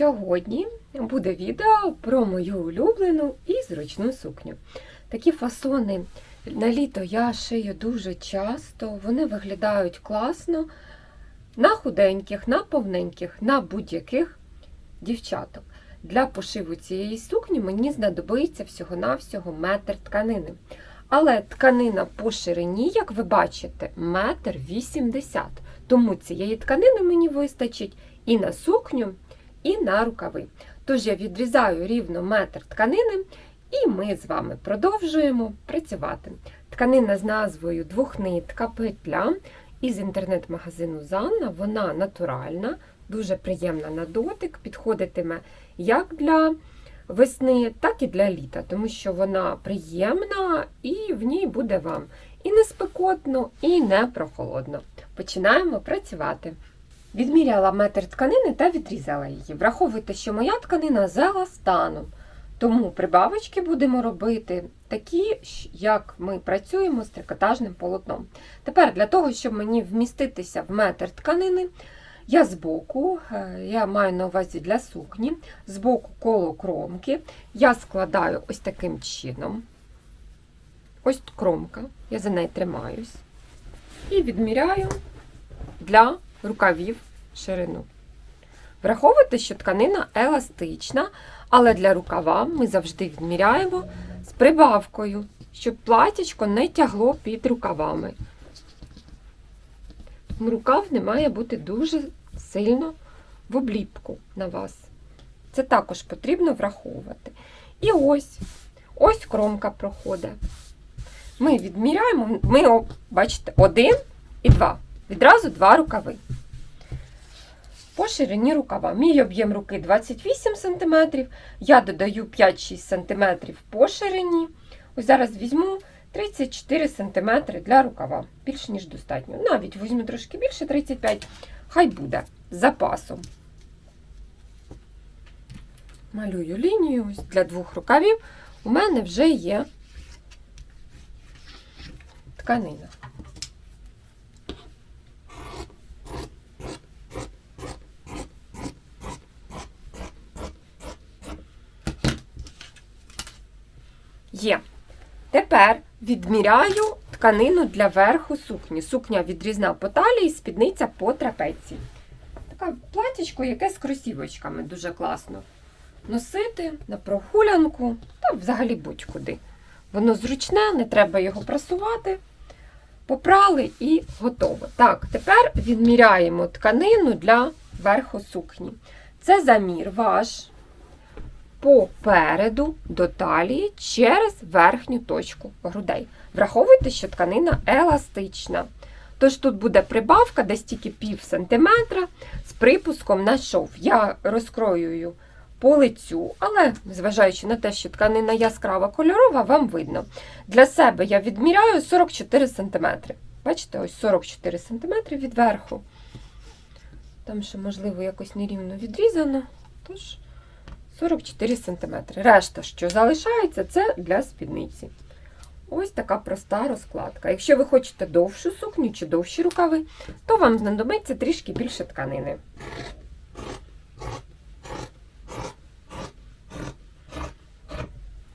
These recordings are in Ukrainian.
Сьогодні буде відео про мою улюблену і зручну сукню. Такі фасони на літо я шию дуже часто, вони виглядають класно на худеньких, на повненьких, на будь-яких дівчаток. Для пошиву цієї сукні мені знадобиться всього-навсього метр тканини. Але тканина по ширині, як ви бачите, метр вісімдесят. Тому цієї тканини мені вистачить і на сукню, і на рукави. Тож я відрізаю рівно метр тканини, і ми з вами продовжуємо працювати. Тканина з назвою двохнитка петля із інтернет-магазину Занна. Вона натуральна, дуже приємна на дотик, підходитиме як для весни, так і для літа, тому що вона приємна і в ній буде вам і не спекотно, і не прохолодно. Починаємо працювати. Відміряла метр тканини та відрізала її. Враховуйте, що моя тканина з еластаном, тому прибавочки будемо робити такі, як ми працюємо з трикотажним полотном. Тепер для того, щоб мені вміститися в метр тканини, я збоку, е, я маю на увазі для сукні, збоку коло кромки, я складаю ось таким чином. Ось кромка, я за неї тримаюсь. І відміряю для рукавів ширину. Враховуйте, що тканина еластична, але для рукава ми завжди відміряємо з прибавкою, щоб платічко не тягло під рукавами. Рукав не має бути дуже сильно в обліпку на вас. Це також потрібно враховувати. І ось, ось кромка проходить. Ми відміряємо, ми, бачите, один і два. Відразу два рукави. По ширині рукава. Мій об'єм руки 28 см. Я додаю 5-6 см по ширині. Ось зараз візьму 34 см для рукава. Більш ніж достатньо. Навіть візьму трошки більше 35 Хай буде з запасом. Малюю лінію для двох рукавів. У мене вже є тканина. Є. Тепер відміряю тканину для верху сукні. Сукня відрізна по талії, спідниця по трапеції. Таке платічко, яке з кросівочками дуже класно носити на прогулянку та взагалі будь-куди. Воно зручне, не треба його прасувати. Попрали і готово. Так, тепер відміряємо тканину для верху сукні. Це замір ваш попереду до талії через верхню точку грудей. Враховуйте, що тканина еластична. Тож тут буде прибавка десь тільки пів сантиметра з припуском на шов. Я розкроюю по лицю, але зважаючи на те, що тканина яскрава кольорова, вам видно. Для себе я відміряю 44 см. Бачите, ось 44 см від верху. Там ще, можливо, якось нерівно відрізано. Тож 44 см. Решта, що залишається, це для спідниці. Ось така проста розкладка. Якщо ви хочете довшу сукню чи довші рукави, то вам знадобиться трішки більше тканини.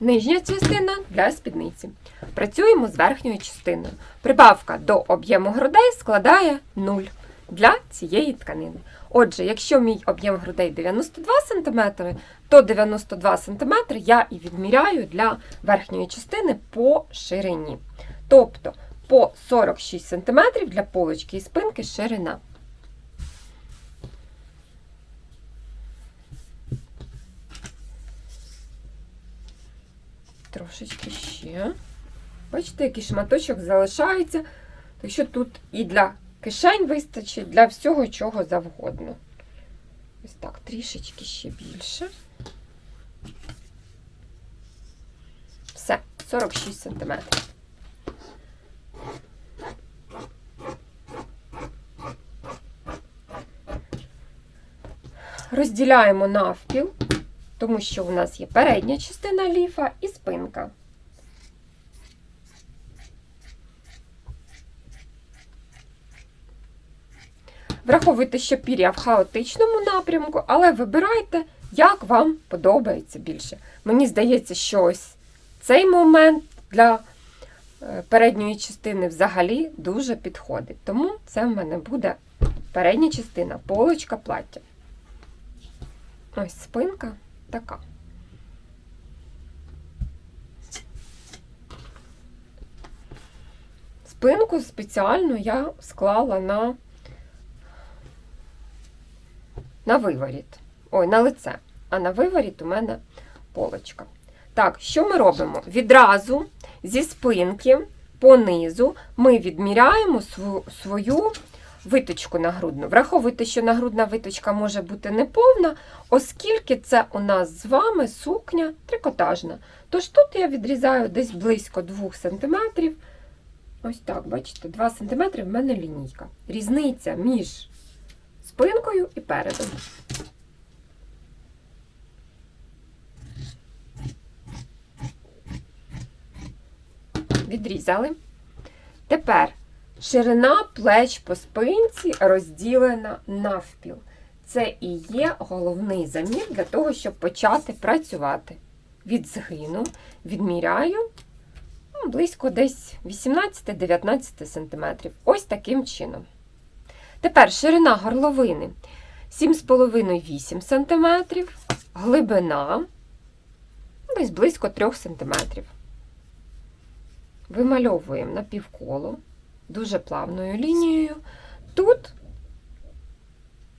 Нижня частина для спідниці. Працюємо з верхньою частиною. Прибавка до об'єму грудей складає 0 для цієї тканини. Отже, якщо мій об'єм грудей 92 см, то 92 см я і відміряю для верхньої частини по ширині. Тобто по 46 см для полочки і спинки ширина. Трошечки ще. Бачите, який шматочок залишається. Так що тут і для кишень вистачить, для всього чого завгодно. Ось так, трішечки ще більше. Все, 46 см. Розділяємо навпіл, тому що у нас є передня частина ліфа і спинка. Враховуйте, що пір'я в хаотичному напрямку, але вибирайте як вам подобається більше. Мені здається, що ось цей момент для е, передньої частини взагалі дуже підходить. Тому це в мене буде передня частина, полочка плаття. Ось спинка така. Спинку спеціально я склала на, на виворіт. Ой, на лице. А на виворіт у мене полочка. Так, що ми робимо? Відразу зі спинки понизу ми відміряємо свою, виточку нагрудну. Враховуйте, що нагрудна виточка може бути неповна, оскільки це у нас з вами сукня трикотажна. Тож тут я відрізаю десь близько 2 см. Ось так, бачите, 2 см в мене лінійка. Різниця між спинкою і передом. Відрізали. Тепер ширина плеч по спинці розділена навпіл. Це і є головний замір для того, щоб почати працювати. Від згину відміряю ну, близько десь 18-19 см. Ось таким чином. Тепер ширина горловини 7,5-8 см, глибина десь близько 3 см. Вимальовуємо на півколо дуже плавною лінією. Тут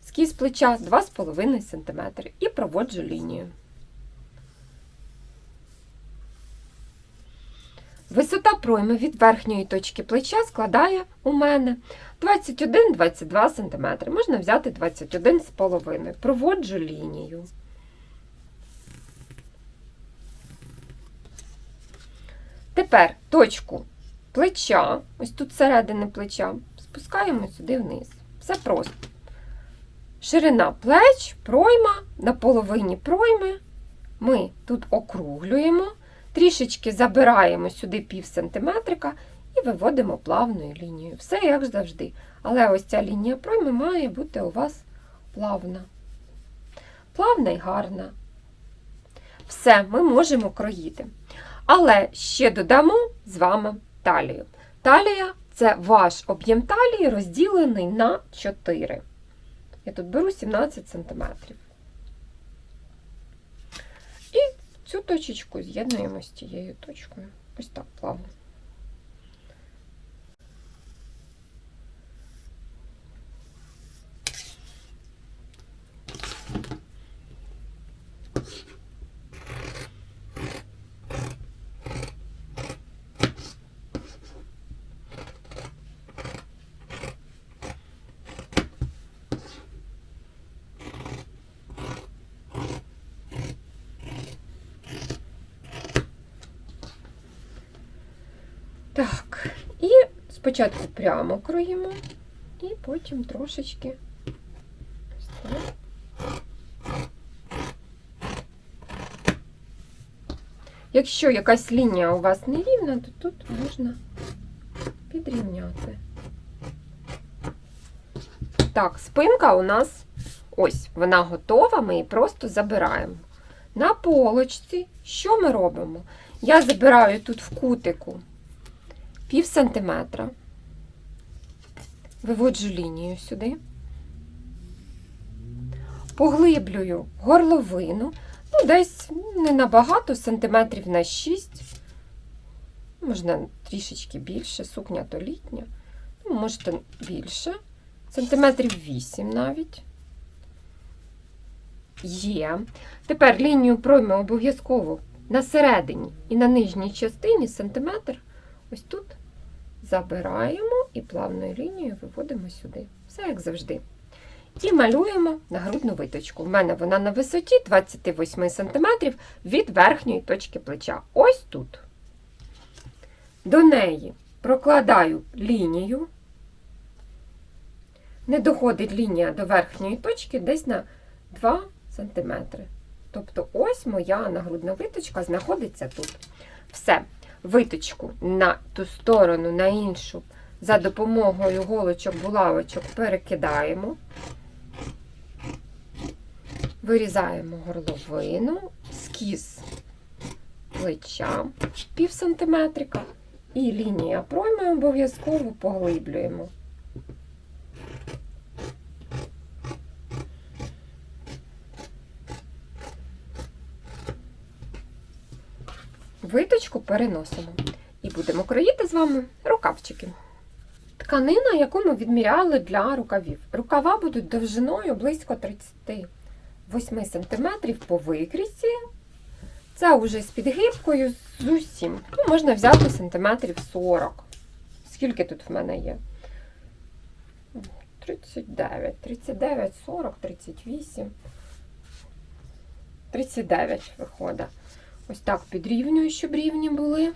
скіз плеча 2,5 см і проводжу лінію. Висота пройми від верхньої точки плеча складає у мене 21-22 см. Можна взяти 21,5 Проводжу лінію. Тепер точку плеча, ось тут середини плеча, спускаємо сюди вниз. Все просто. Ширина плеч, пройма, на половині пройми. Ми тут округлюємо, трішечки забираємо сюди пів сантиметрика і виводимо плавною лінією. Все як завжди. Але ось ця лінія пройми має бути у вас плавна. Плавна і гарна. Все, ми можемо кроїти. Але ще додамо з вами талію. Талія це ваш об'єм талії розділений на 4. Я тут беру 17 см. І цю точечку з'єднуємо з тією точкою. Ось так плавно. Так, і спочатку прямо кроїмо, і потім трошечки. ось так. Якщо якась лінія у вас нерівна, то тут можна підрівняти. Так, спинка у нас ось, вона готова, ми її просто забираємо. На полочці, що ми робимо? Я забираю тут в кутику пів сантиметра, виводжу лінію сюди, поглиблюю горловину, ну, десь не набагато, сантиметрів на 6, можна трішечки більше, сукня то літня, ну, можете більше, сантиметрів 8 навіть. Є. Тепер лінію пройми обов'язково на середині і на нижній частині сантиметр. Ось тут забираємо і плавною лінією виводимо сюди. Все як завжди. І малюємо нагрудну виточку. У мене вона на висоті 28 см від верхньої точки плеча. Ось тут. До неї прокладаю лінію. Не доходить лінія до верхньої точки десь на 2 см. Тобто, ось моя нагрудна виточка знаходиться тут. Все виточку на ту сторону, на іншу, за допомогою голочок, булавочок перекидаємо, Вирізаємо горловину, скіз плеча пів сантиметрика і лінія пройми обов'язково поглиблюємо. Виточку переносимо і будемо кроїти з вами рукавчики. Тканина, яку ми відміряли для рукавів. Рукава будуть довжиною близько 38 см по викрісі. Це вже з підгибкою з усім. Ну, можна взяти сантиметрів 40. Скільки тут в мене є? 39, 39, 40, 38. 39 виходить. Ось так підрівнюю, щоб рівні були.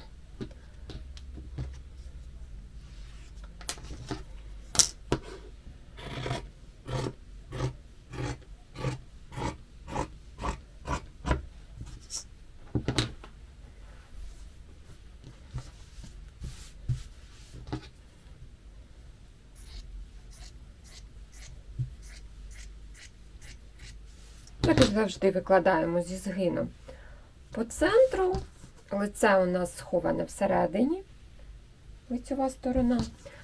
Завжди викладаємо зі згином по центру. Лице у нас сховане всередині, лицьова сторона.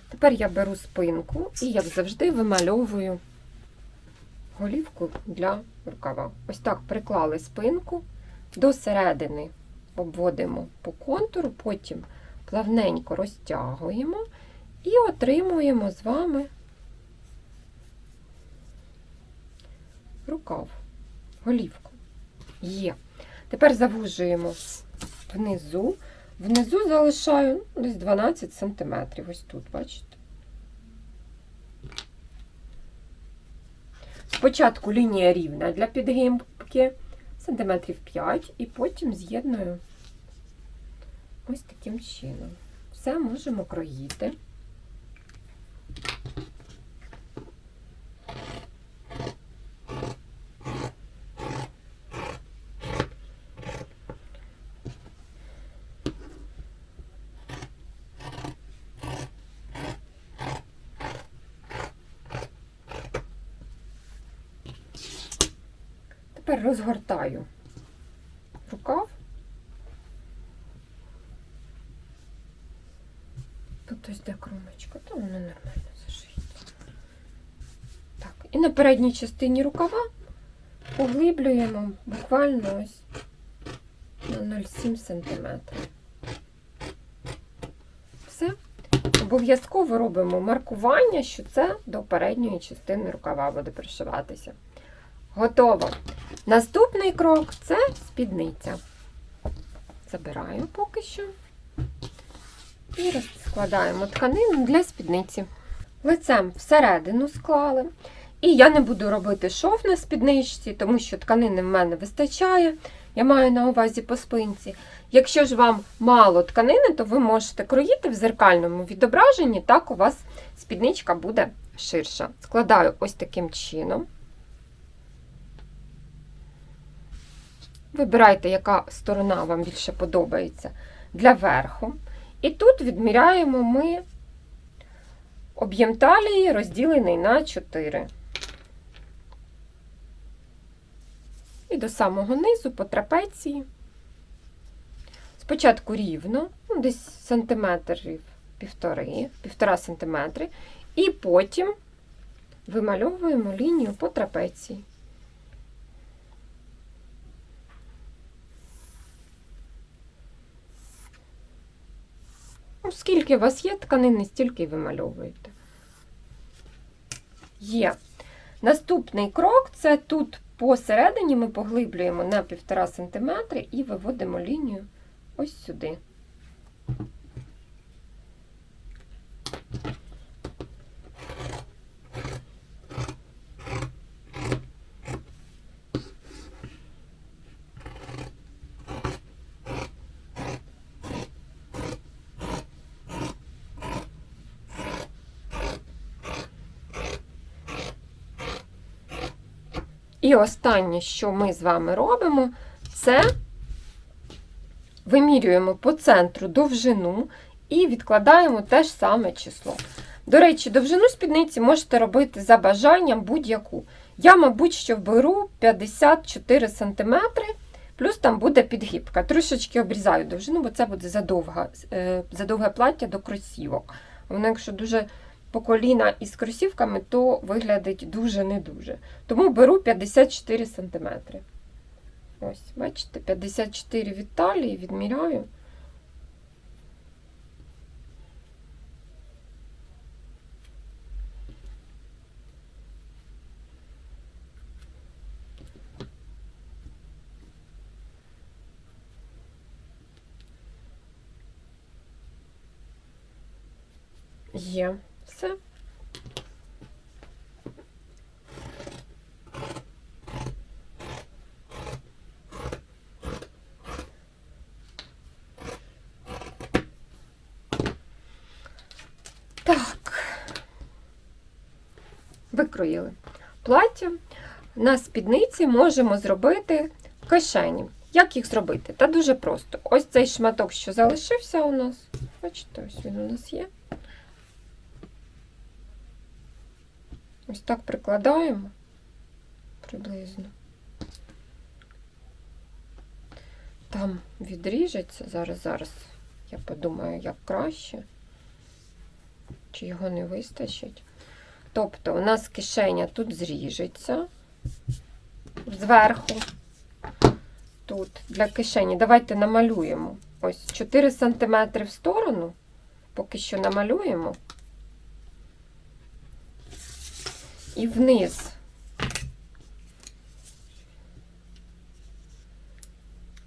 Тепер я беру спинку і, як завжди, вимальовую голівку для рукава. Ось так приклали спинку до середини, обводимо по контуру, потім плавненько розтягуємо і отримуємо з вами рукав, голівку. Є. Тепер завужуємо внизу. Внизу залишаю десь 12 см. Ось тут, бачите? Спочатку лінія рівна для підгимки, сантиметрів 5, і потім з'єдную ось таким чином. Все можемо кроїти. Тепер розгортаю рукав. Тут ось де кромочка, то воно нормально зашиється. Так, і на передній частині рукава поглиблюємо буквально ось на 0,7 см. Все. Обов'язково робимо маркування, що це до передньої частини рукава буде пришиватися. Готово. Наступний крок це спідниця. Забираю поки що. І розкладаємо тканину для спідниці. Лицем всередину склали. І я не буду робити шов на спідничці, тому що тканини в мене вистачає. Я маю на увазі по спинці. Якщо ж вам мало тканини, то ви можете кроїти в зеркальному відображенні, так у вас спідничка буде ширша. Складаю ось таким чином. Вибирайте, яка сторона вам більше подобається для верху. І тут відміряємо ми об'єм талії, розділений на 4. І до самого низу по трапеції. Спочатку рівно, ну, десь сантиметрів півтори, півтора сантиметри, і потім вимальовуємо лінію по трапеції. Скільки у вас є тканини, стільки й вимальовуєте. Є. Наступний крок це тут посередині ми поглиблюємо на 1,5 см і виводимо лінію ось сюди. І останнє, що ми з вами робимо, це вимірюємо по центру довжину і відкладаємо те ж саме число. До речі, довжину спідниці можете робити за бажанням будь-яку. Я, мабуть, що беру 54 см, плюс там буде підгибка. Трошечки обрізаю довжину, бо це буде задовга, е, задовге плаття до кросівок. Воно, якщо дуже по коліна із кросівками, то виглядить дуже не дуже. Тому беру 54 см. Ось, бачите, 54 від талії відміряю. Є. Все. Так. Викроїли. Плаття на спідниці можемо зробити кишені. Як їх зробити? Та дуже просто. Ось цей шматок, що залишився у нас. Бачите, ось він у нас є. Ось так прикладаємо приблизно. Там відріжеться. Зараз, зараз я подумаю, як краще, чи його не вистачить. Тобто, у нас кишеня тут зріжеться зверху. Тут для кишені. Давайте намалюємо. Ось 4 см в сторону. Поки що намалюємо. І вниз.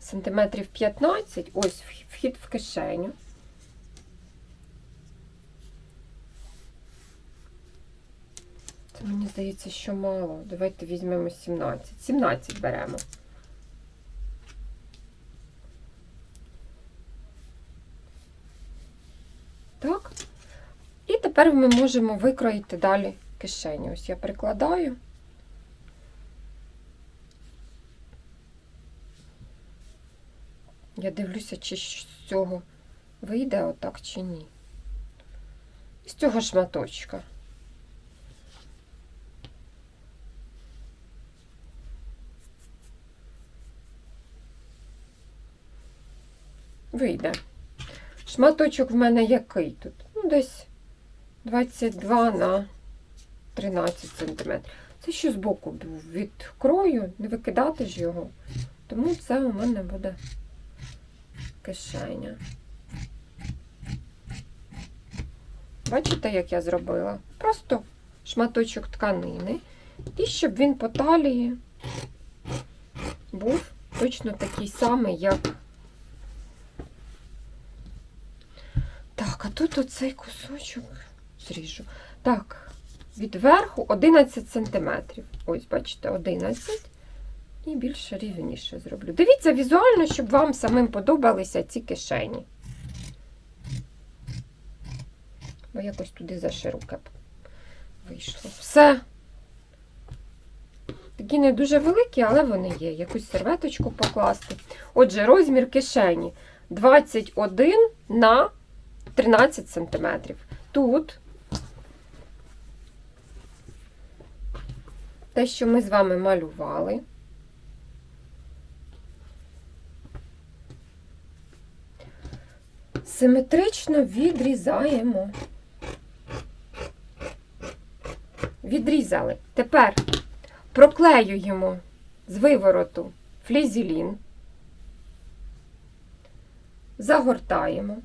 Сантиметрів 15, ось вхід в кишеню. Це мені здається, що мало. Давайте візьмемо 17. 17 беремо. Так. І тепер ми можемо викроїти далі кишеню. Ось я прикладаю. Я дивлюся, чи з цього вийде отак, чи ні. З цього шматочка. Вийде. Шматочок в мене який тут? Ну, десь 22 на 13 см. Це ще збоку був від крою, не викидати ж його. Тому це у мене буде кишеня. Бачите, як я зробила? Просто шматочок тканини. І щоб він по талії був точно такий самий, як. Так, а тут оцей кусочок зріжу. Так, від верху 11 см. Ось, бачите, 11 і більше рівніше зроблю. Дивіться візуально, щоб вам самим подобалися ці кишені. Бо якось туди зашироке вийшло. Все. Такі не дуже великі, але вони є. Якусь серветочку покласти. Отже, розмір кишені 21 на 13 см. Тут те, що ми з вами малювали. Симетрично відрізаємо. Відрізали. Тепер проклеюємо з вивороту флізелін, загортаємо,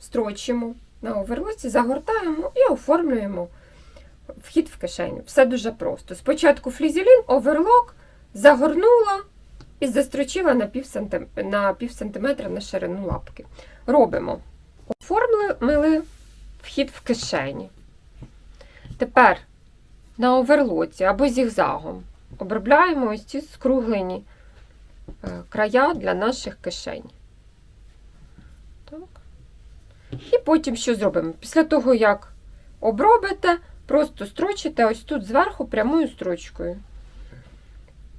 строчимо на оверлоці, загортаємо і оформлюємо вхід в кишеню. Все дуже просто. Спочатку флізелін, оверлок, загорнула і застрочила на пів, сантим... на пів сантиметра на ширину лапки. Робимо. Оформили вхід в кишені. Тепер на оверлоці або зігзагом обробляємо ось ці скруглені е, края для наших кишень. Так. І потім що зробимо? Після того, як обробите, просто строчите ось тут зверху прямою строчкою.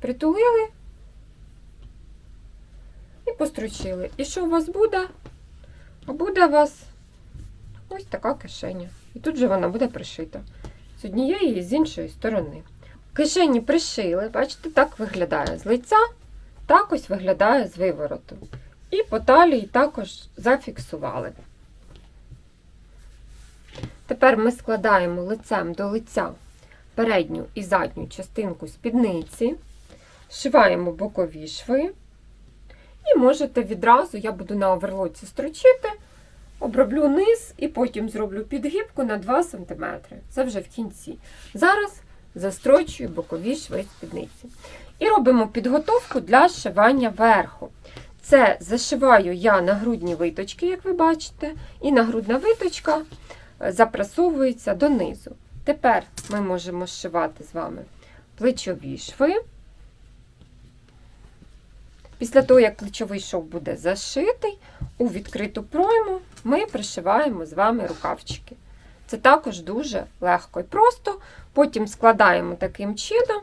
Притулили і построчили. І що у вас буде? Буде у вас ось така кишеня. І тут же вона буде пришита з однієї і з іншої сторони. Кишені пришили, бачите, так виглядає з лиця, так ось виглядає з вивороту. І по талії також зафіксували. Тепер ми складаємо лицем до лиця передню і задню частинку спідниці, шиваємо бокові шви. І можете відразу, я буду на оверлоці строчити, оброблю низ і потім зроблю підгибку на 2 см. Це вже в кінці. Зараз застрочую бокові шви спідниці. І робимо підготовку для шивання верху. Це зашиваю я на грудні виточки, як ви бачите, і нагрудна виточка е, запрасовується донизу. Тепер ми можемо зшивати з вами плечові шви. Після того, як плечовий шов буде зашитий, у відкриту пройму ми пришиваємо з вами рукавчики. Це також дуже легко і просто. Потім складаємо таким чином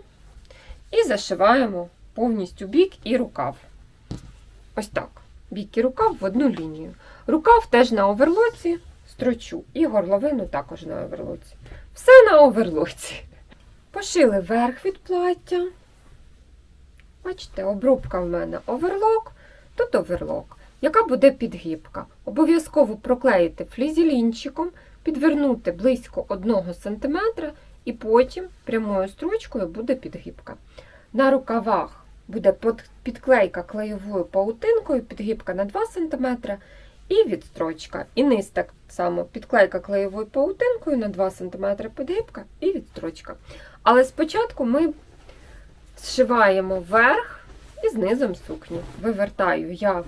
і зашиваємо повністю бік і рукав. Ось так. Бік і рукав в одну лінію. Рукав теж на оверлоці строчу, і горловину також на оверлоці. Все на оверлоці. Пошили верх від плаття. Бачите, обробка в мене оверлок, тут оверлок. Яка буде підгибка? Обов'язково проклеїти флізелінчиком, підвернути близько 1 см і потім прямою строчкою буде підгибка. На рукавах буде підклейка клеєвою паутинкою, підгибка на 2 см і відстрочка. І низ так само підклейка клеєвою паутинкою на 2 см підгибка і відстрочка. Але спочатку ми зшиваємо верх і знизом сукні. Вивертаю я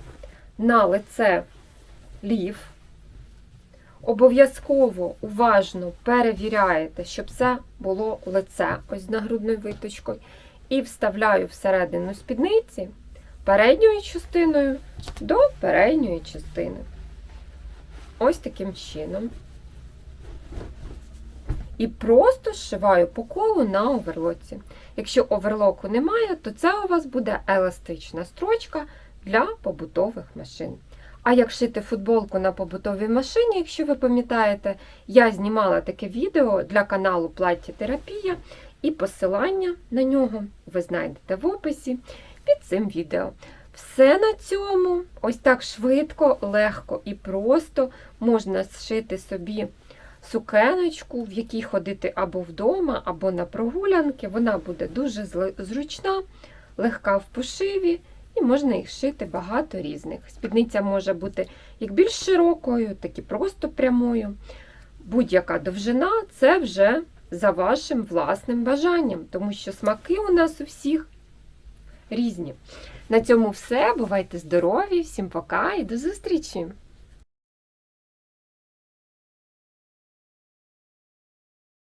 на лице лів. Обов'язково уважно перевіряєте, щоб все було лице ось з нагрудною виточкою. І вставляю всередину спідниці передньою частиною до передньої частини. Ось таким чином. І просто зшиваю по колу на оверлоці. Якщо оверлоку немає, то це у вас буде еластична строчка для побутових машин. А як шити футболку на побутовій машині, якщо ви пам'ятаєте, я знімала таке відео для каналу Плаття Терапія, і посилання на нього ви знайдете в описі під цим відео. Все на цьому, ось так швидко, легко і просто можна зшити собі сукеночку, в якій ходити або вдома, або на прогулянки. Вона буде дуже зручна, легка в пошиві, і можна їх шити багато різних. Спідниця може бути як більш широкою, так і просто прямою. Будь-яка довжина це вже за вашим власним бажанням, тому що смаки у нас у всіх різні. На цьому все. Бувайте здорові, всім пока і до зустрічі!